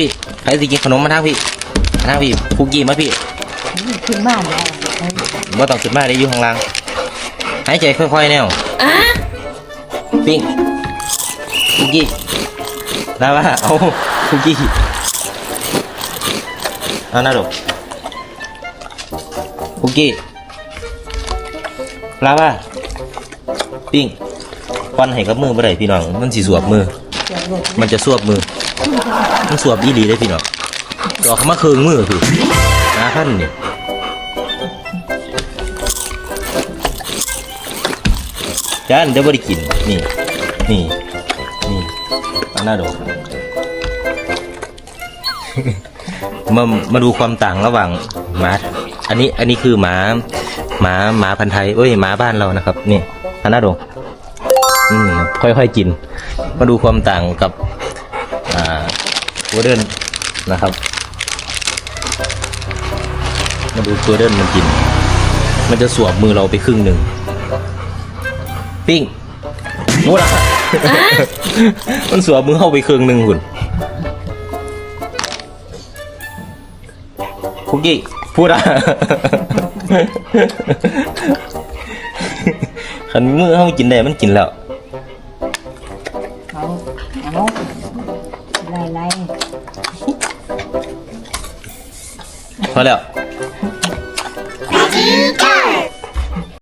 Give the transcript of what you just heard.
พี่ใครสิกินขนมมาทางพี่มาทางพี่คุกกี้มาพี่ขึ้นบ้านแล้วว่าต้องขึ้นมาได้อยู่ข้างล่างหายใจค่อยๆแนวปิ้งคุกกี้ลาวาเอาคุกกี้เอาหน้าดกคุกกี้ลาวาปิ้งควันให้กับมือบ่ได้พี่น้องมันสิสวบมือเสียรถ มันจะสวบมือมันสวบอีหลีเลยพี่น้องดอกเขมาเคืองมือพี่นาท่านนี่จานเดี๋ยวบ่ได้กิน นี่ นี่ นี่อันน่าดอกมามาดูความต่างระหว่างหมา อันนี้ อันนี้คือหมา หมา หมาพันธุ์ไทยเอ้ย หมาบ้านเรานะครับ นี่อันน่าดอก อืมค่อยๆกิน มาดูความต่างกับอ่าโกลเด้นนะครับ มาดูโกลเด้นมันกิน มันจะสวมมือเราไปครึ่งหนึ่งปิ้งงูละมันสวมมือเข้าไปครึ่งหนึ่งหุ่นคุกกี้พูดอะขันมือเข้ากินได้มันกินแล้ว 好，来来，好了，